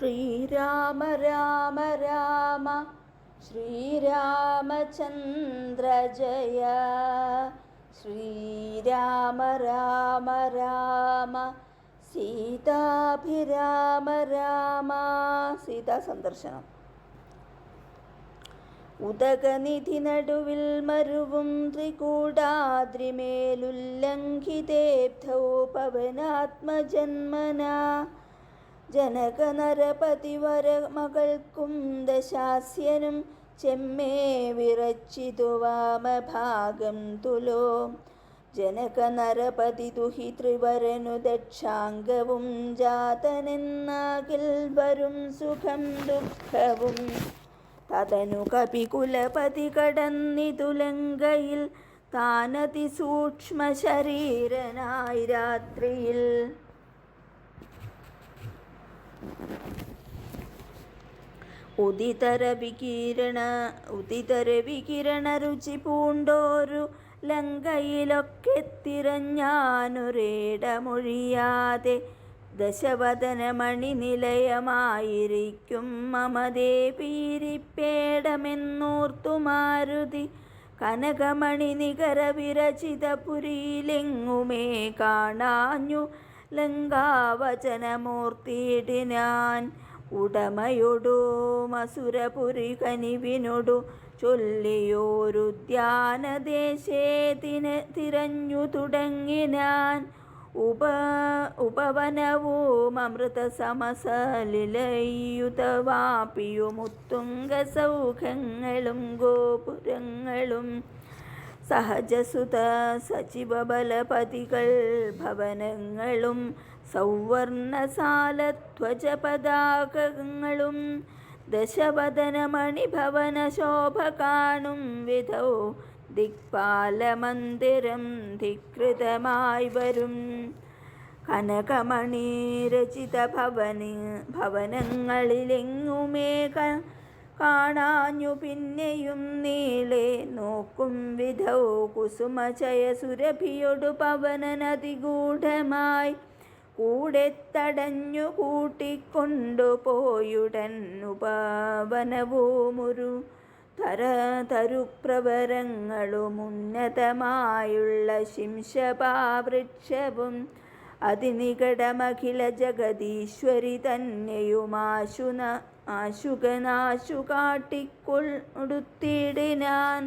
ശ്രീരാമ രാമ രാമ ശ്രീരാമചന്ദ്ര ജയ ശ്രീരാമ രാമ രാമ സീതാഭിരാമ രാമ. സീതാ സന്ദർശനം. ഉദകനിധി നടുവിൽ മരുവും ത്രികൂടാദ്രിമേലുല്ലംഘിതേബ്ധൗ പവനാത്മജന്മന. ജനകനരപതിവര മകൾക്കും ദശാസ്യനും ചെമ്മേ വിറച്ചിതു വാമഭാഗം തുലോ. ജനകനരപതി ദുഹി ത്രിവരനു ദക്ഷാംഗവും ജാതനെന്നാകിൽ വരും സുഖം ദുഃഖവും. തതനു കപികുലപതി കടന്നിതുലങ്കയിൽ താനതി സൂക്ഷ്മ ശരീരനായി രാത്രിയിൽ ഉദിതര വികിരണ ഉദിതര വികിരണ രുചി പൂണ്ടോരു ലങ്കയിലൊക്കെ തിരഞ്ഞാനൊരേടമൊഴിയാതെ ദശവദനമണി നിലയമായിരിക്കും മമതേ പീരിപ്പേടമെന്നോർത്തു മാരുതി കനകമണി നികര വിരചിത പുരിയിലെങ്ങുമേ കാണാഞ്ഞു ലങ്കാവചനമൂർത്തിയിടിനാൻ. ഉടമയൊടു മസുരപുരി കനിവിനൊടു ചൊല്ലിയോരുദ്യാനദേശേതിന് തിരഞ്ഞു തുടങ്ങിനാൻ. ഉപ ഉപവനവും അമൃത സൗഖ്യങ്ങളും ഗോപുരങ്ങളും സഹജസുത സചിവബലപതികൾ ഭവനങ്ങളും സൗവർണസാലധ്വജ ദശവദനമണിഭവന ശോഭ കാണും വിധൗ ദിക്പാലമന്ദിരം ധികൃതമായി വരും. കനകമണി രചിത ഭവനി ഭവനങ്ങളിലെങ്ങുമേ കാണാഞ്ഞു പിന്നെയും നീളെ നോക്കും വിധൗ കുസുമചയ സുരഭിയൊടു പവനനതിഗൂഢമായി കൂടെ തടഞ്ഞു കൂട്ടിക്കൊണ്ടു പോയുടൻ തര തരതരുപ്രവരങ്ങളുമുന്നതമായുള്ള ശിംശപാവൃക്ഷവും അതിനികടമഖില ജഗദീശ്വരി തന്നെയുമാശുന ആശുകനാശു കാട്ടിക്കൊടുത്തിടിനാൻ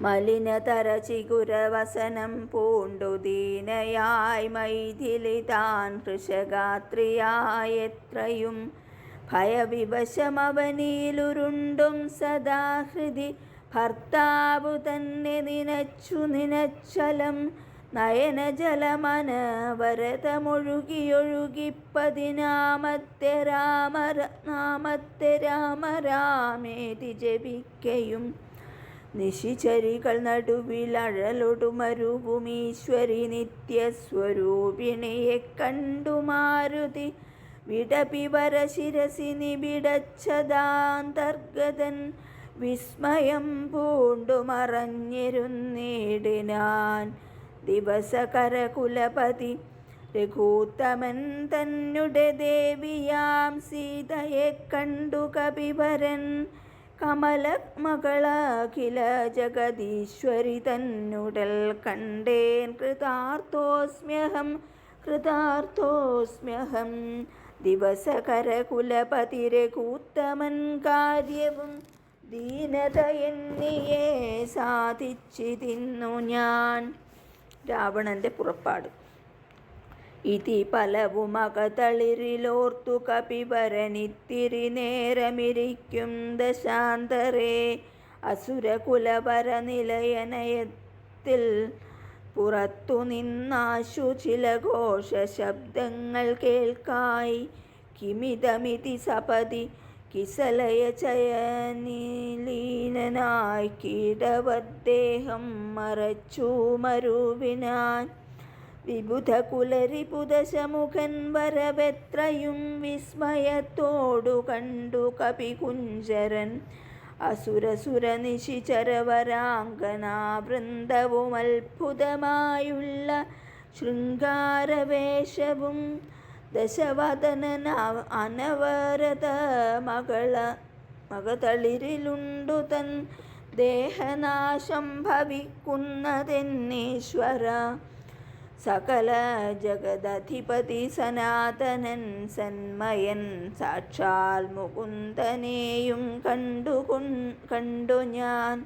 മലിനതര ചികുരവസനം പൂണ്ടു ദീനയായി മൈഥിലി താൻ കൃഷഗാത്രിയായെത്രയും ഭയവിവശമവനിയിലുരുണ്ടും സദാഹൃതി ഭർത്താവു തന്നെ നിനച്ചു നിനച്ചലം നയനജലമനവരതമൊഴുകിയൊഴുകിപ്പതിനാമത്തെ രാമ നാമത്തെ രാമ രാമേതി ജപിക്കയും. നിശിചരികൾ നടുവിൽ അഴലൊടുമരുവുമീശ്വരി നിത്യസ്വരൂപിണിയെ കണ്ടു മാരുതി വിടപിവര ശിരസി നിബിടച്ചതാന്തർഗതൻ വിസ്മയം പൂണ്ടു മറഞ്ഞിരുന്നിടിനാൻ ദിവസകരകുലപതി രഘൂത്തമൻ തന്നുടെ ദേവിയാം സീതയെ കണ്ടു കപിവരൻ കമല മകളഖില ജഗദീശ്വരി തന്നുടൽ കണ്ടേൻ. കൃതാർത്ഥോസ്മ്യഹം കൃതാർത്ഥോസ്മ്യഹം. ദിവസകരകുലപതി രഘൂത്തമൻ കാര്യവും ദീനത സാധിച്ചിരുന്നു ഞാൻ. രാവണന്റെ പുറപ്പാട്. ഇതി പലവുമകതളിരിലോർത്തു കപിവരനിത്തിരി നേരമിരിക്കും ദശാന്തരേ. അസുരകുലപര നിലയനയത്തിൽ പുറത്തു നിന്നാശു ചില ഘോഷ ശബ്ദങ്ങൾ കേൾക്കായി. കിമിതമിതി സപതി കിസലയ ചയനീലീനനായി കീടവദ്ദേഹം മറച്ചു മരുവിനാൻ. വിബുധകുലരിപുദശമുഖൻ വരവെത്രയും വിസ്മയത്തോടു കണ്ടു കപികുഞ്ചരൻ. അസുരസുര നിശിചരവരാങ്കനാവൃന്ദവും അത്ഭുതമായുള്ള ശൃംഗാരവേഷവും ദശവദനന അനവരത മകള മകതളിരിലുണ്ടു തൻ ദേഹനാശം ഭവിക്കുന്നതെന്നീശ്വര സകല ജഗദധിപതി സനാതനൻ സന്മയൻ സാക്ഷാൽ മുകുന്ദനെയും കണ്ടു കണ്ടു ഞാൻ.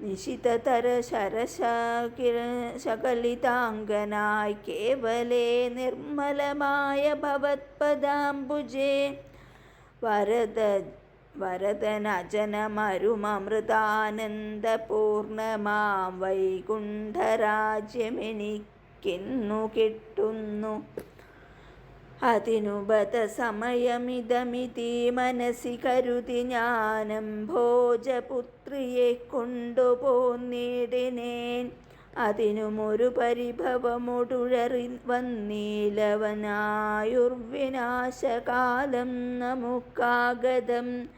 നിശിതതര ശരശകിര ശകലിതാംഗനായി കേവലേ നിർമ്മലമായ ഭവത്പദാംബുജേ. വരദ വരദനജനമരുമമൃതാനന്ദപൂർണമാം വൈകുണ്ഠരാജ്യമെനിക്കെന്നു കിട്ടുന്നു. അതിനു ബത സമയമിതമിതി മനസ്സി കരുതി ഞാനം ഭോജപുത്രിയെ കൊണ്ടുപോന്നിടിനേൻ. അതിനുമൊരു പരിഭവമൊടുഴറി വന്നീലവനായുർവിനാശകാലം നമുക്കാഗതം.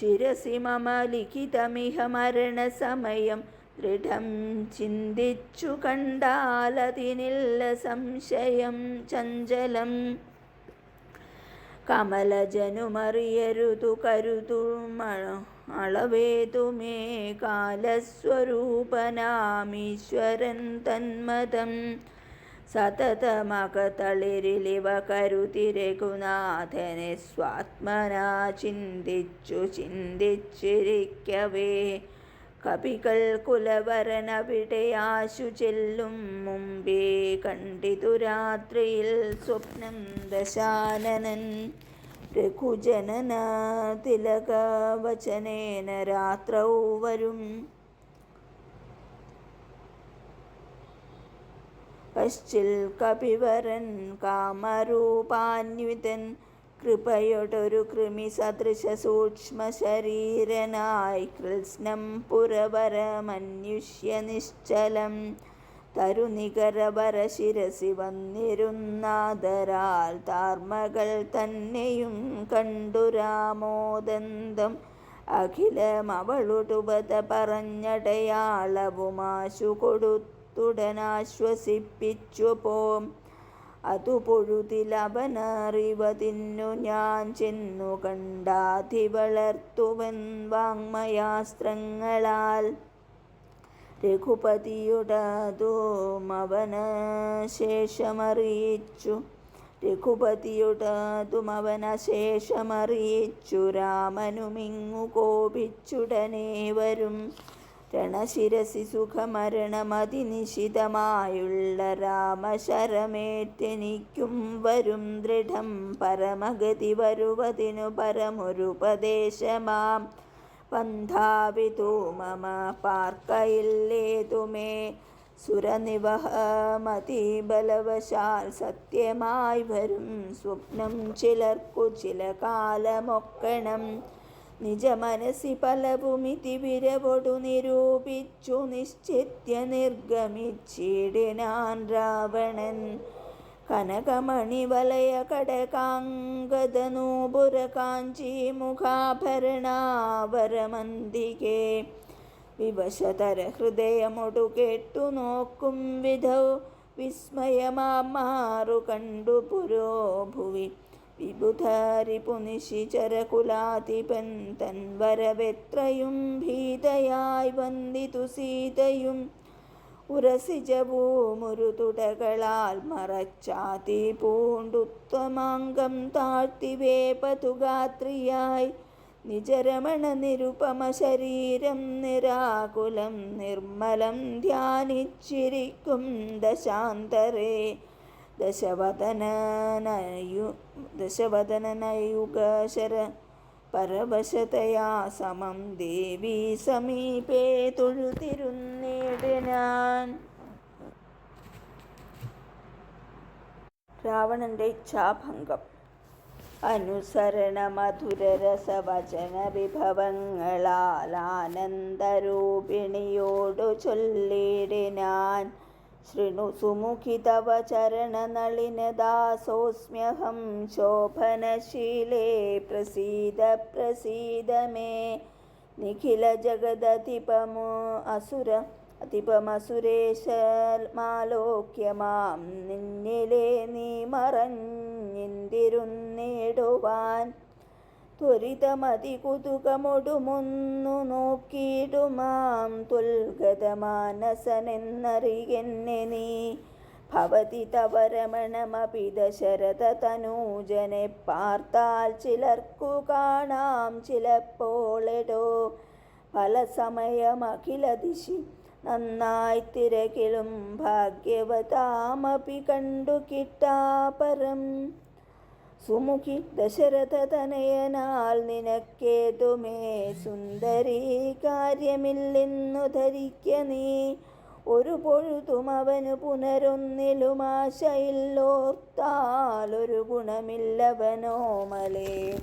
ശിരസി മമ ലിഖിതമിഹ മരണസമയം ദൃഢം ചിന്തിച്ചു കണ്ടാലതിനില്ല സംശയം ചഞ്ചലം. കമലജനുമറിയരുതു കരുതു അളവേതുമേ കാലസ്വരൂപനാമീശ്വരൻ തന്മതം. സതതമകതളിരിലിവ കരുതി രഘുനാഥനെ സ്വാത്മനാ ചിന്തിച്ചു ചിന്തിച്ചിരിക്കവേ. കപികൾ കുലവരനവിടെയാശു ചെല്ലും മുമ്പേ കണ്ടിതു രാത്രിയിൽ സ്വപ്നം ദശാനനൻ. രഘുജനന തിലകവചനേന രാത്രൗ വരും. പശ്ചിൽ കപിവരൻ കാമരൂപാന്വിതൻ കൃപയൊടൊരു കൃമി സദൃശ സൂക്ഷ്മ ശരീരനായി കൃത്സ്നം പുരവരമന്യുഷ്യ നിശ്ചലം. തരുനികരവര ശിരസി വന്നിരുന്നാദരാൽ താർമകൾ തന്നെയും കണ്ടു രാമോദന്തം. അഖിലമവളുടുപത പറഞ്ഞടയാളവുമാശു കൊടുത്തുടനാശ്വസിപ്പിച്ചു പോം അതു പൊഴുതിലവനറിവതിന്നു ഞാൻ ചെന്നു കണ്ടാധി വളർത്തുവൻ വാങ്മയാസ്ത്രങ്ങളാൽ. രഘുപതിയുടതും അവന ശേഷമറിയിച്ചു രഘുപതിയുടതും അവന ശേഷമറിയിച്ചു രാമനുമിങ്ങു കോപിച്ചുടനെ വരും രണശിരസി സുഖമരണമതിനിശിതമായുള്ള രാമശരമേറ്റെനിക്കും വരും ദൃഢം പരമഗതി വരുവതിനു പരമൊരുപദേശമാം. പന്ഥാവിതു മമ പാർക്കയില്ലേതുമേ സുരനിവഹമതി ബലവശാൽ സത്യമായി വരും സ്വപ്നം ചിലർക്കു ചില കാലമൊക്കണം നിജമനസി പലവുമിതി വിരവൊടു നിരൂപിച്ചു നിശ്ചിത്യ നിർഗമിച്ചിടിനാൻ രാവണൻ. കനകമണിവലയ കടകാംഗതനൂപുര കാഞ്ചി മുഖാഭരണാവരമന്തികെ വിവശതര ഹൃദയമൊടു കേട്ടു നോക്കും വിധൗ വിസ്മയമാറു കണ്ടു പുരോ ഭുവി വിബുധരിപുനിശിചരകുലാതിപൻ തൻവരവെത്രയും ഭീതയായി വന്ദിതു സീതയും ഉരസിജഭൂമുരു തുടകളാൽ മറച്ചാതി പൂണ്ടുത്വമാങ്കം താഴ്ത്തിവേപതുഗാത്രിയായി നിജരമണ നിരുപമ ശരീരം നിരാകുലം നിർമ്മലം ധ്യാനിച്ചിരിക്കും ദശാന്തരേ. ദശവദനനയു ദശവദനനയുഗശര പരവശതയാ സമം ദേവി സമീപേ തൊഴുതിരുന്നിടനാൻ. രാവണന്റെ ഇച്ഛാഭംഗം. അനുസരണ മധുരരസവചന വിഭവങ്ങളാൽ ആനന്ദരൂപിണിയോടു ചൊല്ലിടിനാൻ. ശൃണു സുമുഖി തവ ചരണനളിനദാസോസ്മ്യഹം ശോഭനശീലേ പ്രസീദ പ്രസീദ മേ നിഖില ജഗദധിപമു അസുര അതിപമസുരേശമാലോക്യ മാം നിന്നിലെ നീ മറഞ്ഞിന്തിരുന്നിടുവാൻ ത്വരിതമതി കുതുകമൊടുമൊന്നു നോക്കിയിടുമാം തുൽഗതമാനസനെന്നറിയെന്നെ നീ. ഭവതി തവ രമണമപി ദശരഥ തനൂജനെ പാർത്താൽ ചിലർക്കു കാണാം ചിലപ്പോളെടോ. പല സമയം ദിശി നന്നായി തിരകിലും ഭാഗ്യവതാമപി കണ്ടു കിട്ടാപരം. സുമുഖി ദശരഥ തനയനാൽ നിനക്കേതുമേ? സുന്ദരി കാര്യമില്ലെന്നു ധരിക്ക നീ. ഒരു പൊഴുതും അവന് പുനരൊന്നിലും ആശയില്ലോർത്താൽ ഒരു ഗുണമില്ലവനോമലേ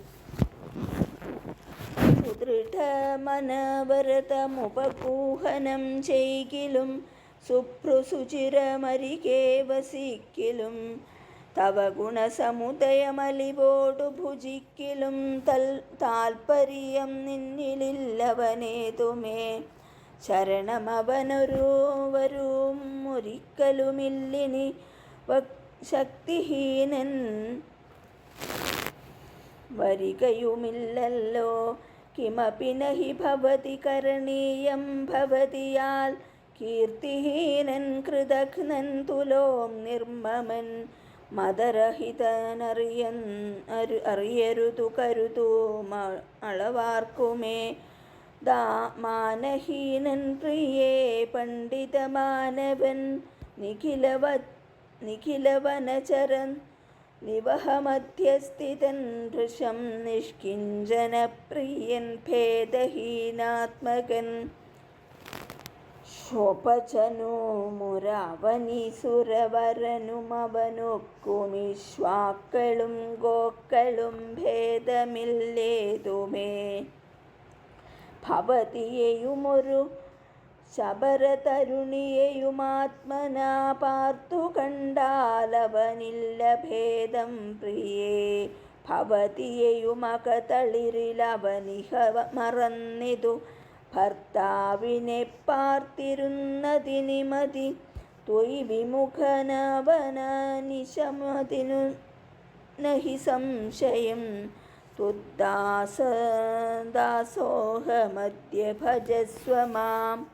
സുദൃഢമനവരതമുപകൂഹനം ചെയ്കിലും സുഭ്രുസുചിരമരികെ വസിക്കിലും തവ ഗുണസമുദയമലിവോടു ഭുജിക്കിലും തൽ താൽപ്പര്യം നിന്നിലില്ലവനേതുമേ. ശരണമവനൊരുവരും ഒരിക്കലുമില്ലിനി ശക്തിഹീനൻ വരികയുമില്ലല്ലോ. കിമപി നഹി ഭവതി കരണീയം ഭവതിയാൽ കീർത്തിഹീനൻ കൃതഘ്നൻ തുലോം നിർമ്മമൻ മതരഹിതനറിയൻ അരു അറിയരുതു കരുതു അളവാർക്കുമേ. ദാ മാനഹീനൻ പ്രിയേ പണ്ഡിതമാനവൻ നിഖിലവ നിഖിലവനചരൻ നിവഹമധ്യസ്ഥിതൻ ഋഷം നിഷ്കിഞ്ചനപ്രിയൻ ഭേദഹീനാത്മകൻ. ശോഭചനു മുരവനി സുരവരനുമവനൊക്കുമിശ്വാക്കളും ഗോക്കളും ഭേദമില്ലേതുമേ. ഭവതിയെയുമൊരു ശബരതരുണിയെയുമാത്മനാ പാർത്തു കണ്ടാലവനില്ല ഭേദം പ്രിയേ. ഭവതിയെയുമകതളിരിലവനിഹ മറന്നിതു ഭർത്താവിനെ പാർത്തിരുന്നതിന് മതി ത്വയി വിമുഖനവനനിശമതിനു നഹി സംശയം. തുദ്ദാസ ദാസോഹമദ്യ ഭജസ്വ മാം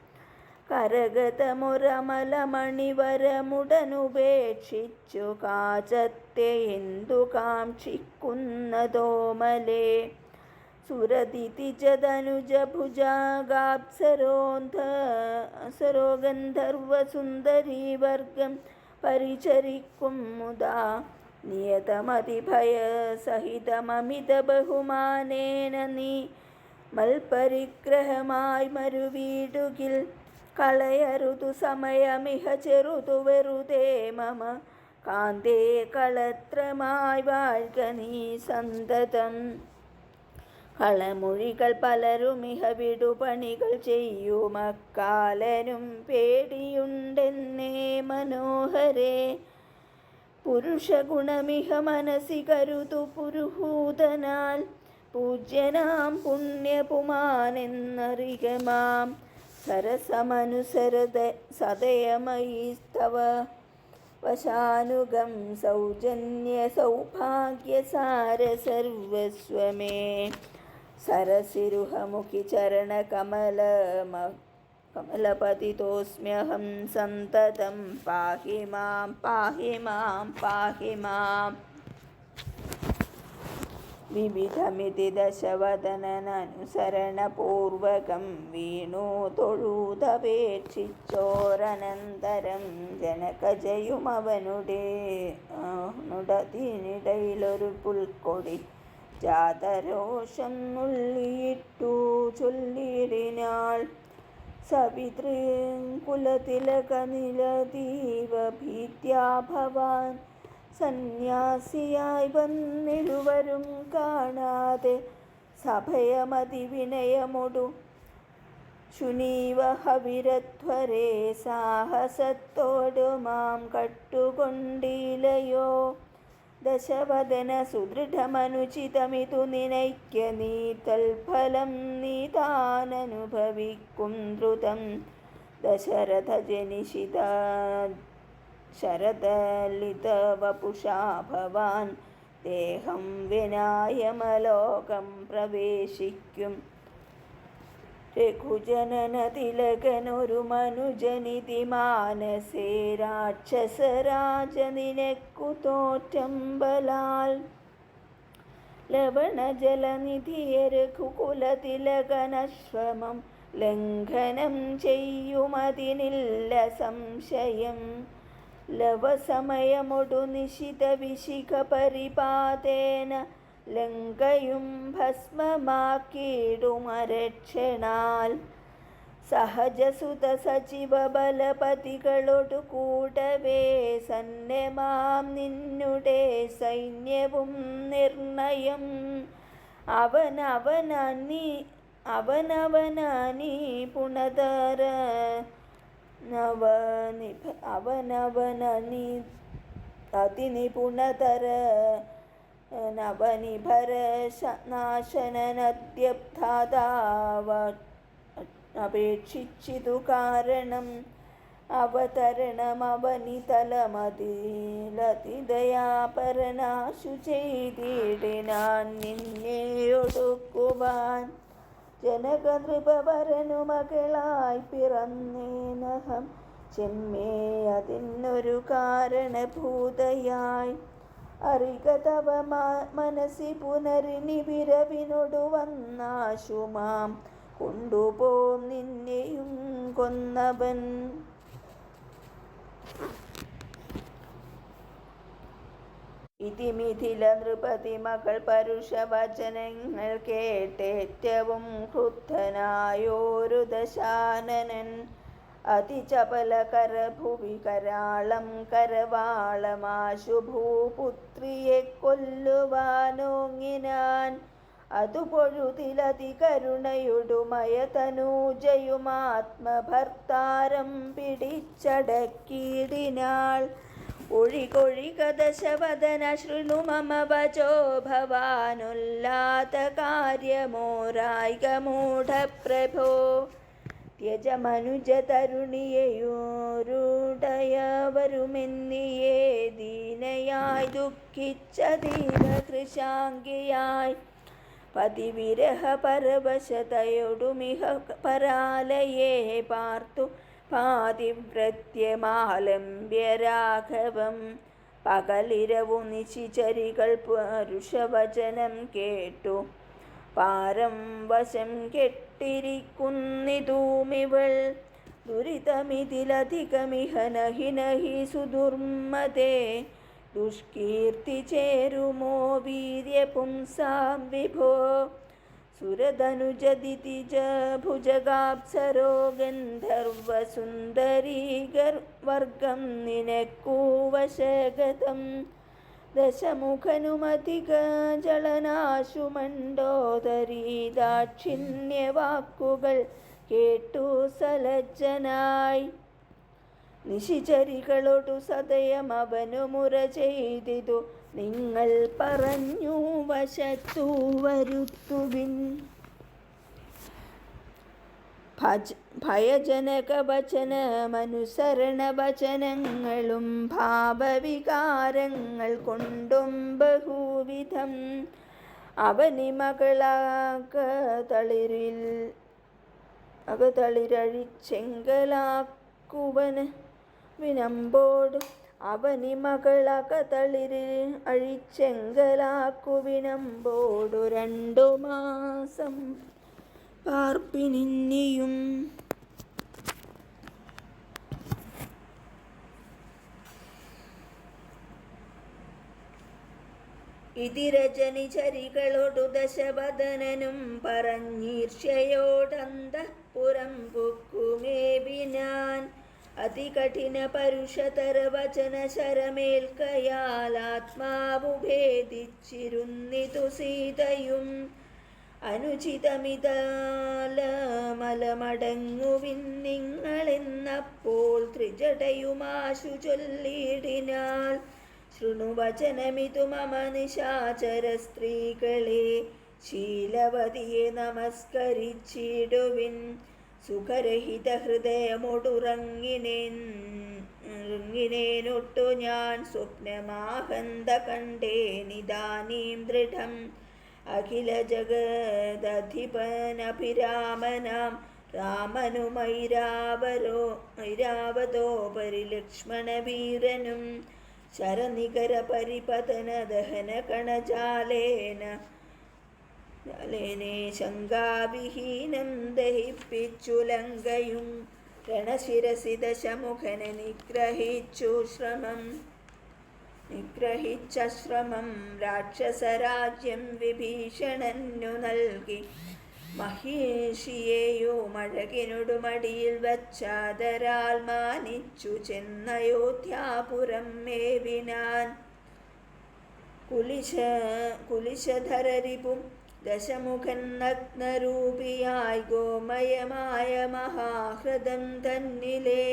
കരഗതമൊരമലമണിവരമുടനുപേക്ഷിച്ചു കാചത്തെ എന്തു കാക്ഷിക്കുന്നതോമലേ. സുരതിതിജതനുജഭുജാഗാപ്സരോന്ധ സരോഗന്ധർവസുന്ദരീവർഗം പരിചരിക്കും മുതാ നിയതമതിഭയസഹിതമമിത ബഹുമാനേന നീ മൽപരിഗ്രഹമായി മരുവീടുകിൽ കളയരുതു സമയമിഹ ചെറുതു വെറുതേ മമ കാന്തേ കളത്രമായി വാഴ്ക നീ സന്തതം. കളമൊഴികൾ പലരുമിഹ വിടുപണികൾ ചെയ്യുമക്കാലനും പേടിയുണ്ടെന്നേ മനോഹരേ. പുരുഷഗുണമിഹ മനസി കരുതു പുരുഹൂതനാൽ പൂജ്യനാം പുണ്യപുമാനെന്നറികമാം സരസമനുസരത സദയമയീസ്തവ വശാനുഗം സൗജന്യ സൗഭാഗ്യസാര സർവസ്വമേ. സരസിരുഹമുഖി ചരണകമലമ കമലപതിതോസ്മ്യഹം സന്തതം പാഹി മാം പാഹി മാം പാഹി മാം വിവിധമിതി ദശവദനനുസരണപൂർവകം വീണു തൊഴുതപേക്ഷിച്ചോരനന്തരം ജനകജയുമവനുടെ നുടതിനിടയിലൊരു പുൽക്കൊടി ജാതരോഷം നുള്ളിയിട്ടു ചൊല്ലിടിനാൾ സവിതൃകുലതിലകനിലതീവ ഭീത്യാ ഭവാൻ സന്യാസിയായി വന്നിടുവരും കാണാതെ സഭയമതി വിനയമൊടു ശുനീവ ഹവിരധ്വരേ സാഹസത്തോടു മാം കട്ടുകൊണ്ടിലയോ ദശവദന സുദൃഢമനുചിതമിതു നിനയ്ക്ക നീ തൽഫലം നീ താനനുഭവിക്കും ദ്രുതം. ദശരഥ ജനിഷിത ശരദലിതവപുഷാ ഭവാൻ ദേഹം വിനായമലോകം പ്രവേശിക്കും. രഘുജനന തിലകനൊരു മനുജനിതി മാനസേ രാക്ഷസരാജ നിനക്കു തോറ്റമ്പലാൽ ലവണജലനിധിയ രഘുകുലതിലകനശ്രമം ലംഘനം ചെയ്യുമതിനില്ല സംശയം. ലവസമയമൊടു നിശിത വിശിഖ പരിപാതേന ലങ്കയും ഭസ്മമാക്കിയിടുമരക്ഷണാൽ. സഹജസുത സജീവ ബലപതികളോടു കൂടവേ സന്നമാം നിന്നുടെ സൈന്യവും നിർണയം. അവനവനീ അവനവനീ പുണതര നവനിഭ അവനവനീ അതിനിപുണതര നവനിഭര നാശനദ്യബ്ധാതാവ അപേക്ഷിച്ചിതു കാരണം അവതരണമവനിതലമതിലതിദയാപരനാശു ചെയ്തിടിനാൻ നിന്നെയൊടുക്കുവാൻ ജനകനൃപവരനു മകളായി പിറന്നേനഹം ചെമ്മേ അതിനൊരു കാരണഭൂതയായി അറിക തവ മനസ്സി പുനരിനി വിരവിനൊടു വന്നാശുമാം കൊണ്ടുപോം നിന്നെയും കൊന്നവൻ. ഇതി മിഥില നൃപതി മകൾ പരുഷവചനങ്ങൾ കേട്ടേറ്റവും ക്രുദ്ധനായോരു ദശാനനൻ. അതിചപലകരഭുവി കരാളം കരവാളമാശു ഭൂപുത്രിയെ കൊല്ലുവാനോങ്ങിനാൻ. അതു പൊഴുതിലതി കരുണയൊടുമയതനൂജയുമാത്മഭർത്താരം പിടിച്ചടക്കിയിടിനാൾ ഒഴികൊഴികദശവദന ശൃണു മമ വചോ ഭവാനുല്ലാത കാര്യമോരായിക മൂഢപ്രഭോ ത്യജ മനുജ തരുണിയയോരുടയവരുമെന്നിയേ ദീനയായി ദുഃഖിച്ച ദീനകൃശാങ്കിയായി പതിവിരഹ പരവശതയൊടുമിഹ പരാലയേ പാർത്തു പാതിവ്രത്യമാലംബ്യ രാഘവം പകലിരവു നിശിചരികൾ പരുഷവചനം കേട്ടു. പാരം വശം കെട്ടിരിക്കുന്നിതൂമിവൾ. ദുരിതമിതിലധികമിഹ നഹി നഹി സുദുർമതേ ദുഷ്കീർത്തി ചേരുമോ വീര്യപുംസാം വിഭോ. സുരതനുജദിതിജ ഭുജഗാപ്സരോ ഗന്ധർവസുന്ദരീകർ വർഗം നിനക്കൂവശഗതം. ദശമുഖനുമധിക ജളനാശുമണ്ടോദരീ ദാക്ഷിണ്യവാക്കുകൾ കേട്ടു സലജ്ജനായി. നിശിചരികളോടു സദയം അവനു ചെയ്തിതു. നിങ്ങൾ പറഞ്ഞു വശത്തു വരുത്തുവിൻ. ഭജ ഭയജനക വചനങ്ങളും ഭാവവികാരങ്ങൾ കൊണ്ടും ബഹുവിധം അവനി മകളാകതളിരിൽ അകതളിരഴിച്ചെങ്കലാക്കുവന് വിനമ്പോട് അവനി മകളകതളിരിൽ അഴിച്ചെങ്കലാക്കുവിനമ്പോടു രണ്ടു മാസം പാർപ്പിനിന്നിയും ഇതിരജനിചരികളോടു ദശവദനനും പറഞ്ഞീർഷ്യയോടന്തഃപുരം പൊക്കുമേബിനാൻ അതികഠിന പരുഷതര വചന ശരമേൽക്കയാൽ ആത്മാവു ഭേദിച്ചിരുന്നിതു സീതയും. അനുചിതമിതാലമലമടങ്ങുവിൻ നിങ്ങളെന്നപ്പോൾ ത്രിജടയുമാശു ചൊല്ലിടിനാൾ ശൃണുവചനമിതു മമ നിശാചര സ്ത്രീകളെ ശീലവതിയെ നമസ്കരിച്ചിടുവിൻ. സുഖരഹിത ഹൃദയമൊടുറങ്ങിനെ ഇറുങ്ങിനേനൊട്ടു ഞാൻ സ്വപ്നമാഹന്ത കണ്ടേനിതാനീം ദൃഢം അഖില ജഗദധിപനഭിരാമനാം. രാമനുമൈരാവരോ ഐരാവതോപരി ലക്ഷ്മണവീരനും ശരനികര പരിപതന ദഹന കണജാലേന. ജാലേനെ ശങ്കാവിഹീനം ദഹിപ്പിച്ചു ലങ്കയും രണശിരസി ദശമുഖനെ നിഗ്രഹിച്ചു ശ്രമം. നിഗ്രഹിച്ച ശ്രമം രാക്ഷസരാജ്യം വിഭീഷണനു നൽകി. മഹേഷിയെയോ മഴകിനൊടുമടിയിൽ വച്ചാതരാൽ മാനിച്ചു ചെന്നയോധ്യാപുരം മേവിനാൻ കുലിശ കുലിശധരരിപും ദശമുഖൻ നഗ്നരൂപിയായി ഗോമയമായ മഹാഹൃദം തന്നിലെ.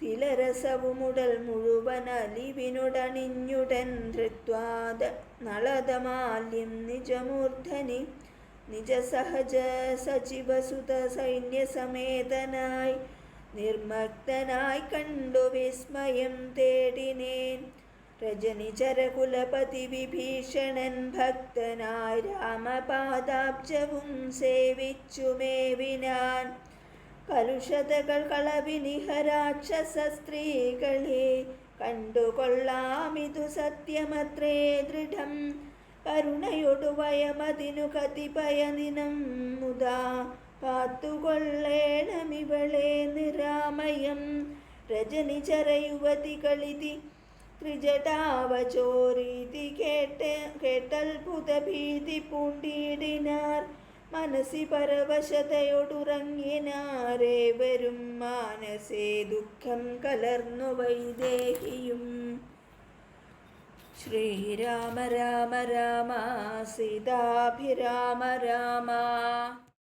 തിലരസവുമുടൽ മുഴുവൻ അലിവിനുടണിഞ്ഞുടൻ ധൃത്വാദ നളതമാല്യം നിജമൂർധനി നിജസഹജ സൈന്യ സമേതനായി നിർമക്തനായി കണ്ടു വിസ്മയം തേടിനേൻ. രജനിചരകുലപതി വിഭീഷണൻ ഭക്തനായി രാമപാദാബ്ജവും സേവിച്ചു മേവിനാൻ. കലുഷതകൾ കളവിനിഹരാക്ഷസ സ്ത്രീകളെ കണ്ടുകൊള്ളാമിതു സത്യമത്രേ ദൃഢം. കരുണയൊടു വയമതിനു കതിപയദിനം മുതാ. കാത്തുകൊള്ളേണമിവളെ നിരാമയം. രജനി ചരയുവതികളിതി ത്രിജടാവചോരീതി കേട്ട് കേട്ടത്ഭുത ഭീതി പൂണ്ടിടിനാർ. മനസ്സി പരവശതയോടുറങ്ങിനാരേവരും മാനസേ ദുഃഖം കലർന്നു വൈദേഹിയും. ശ്രീരാമ രാമ രാമ സീതാഭിരാമ രാമ.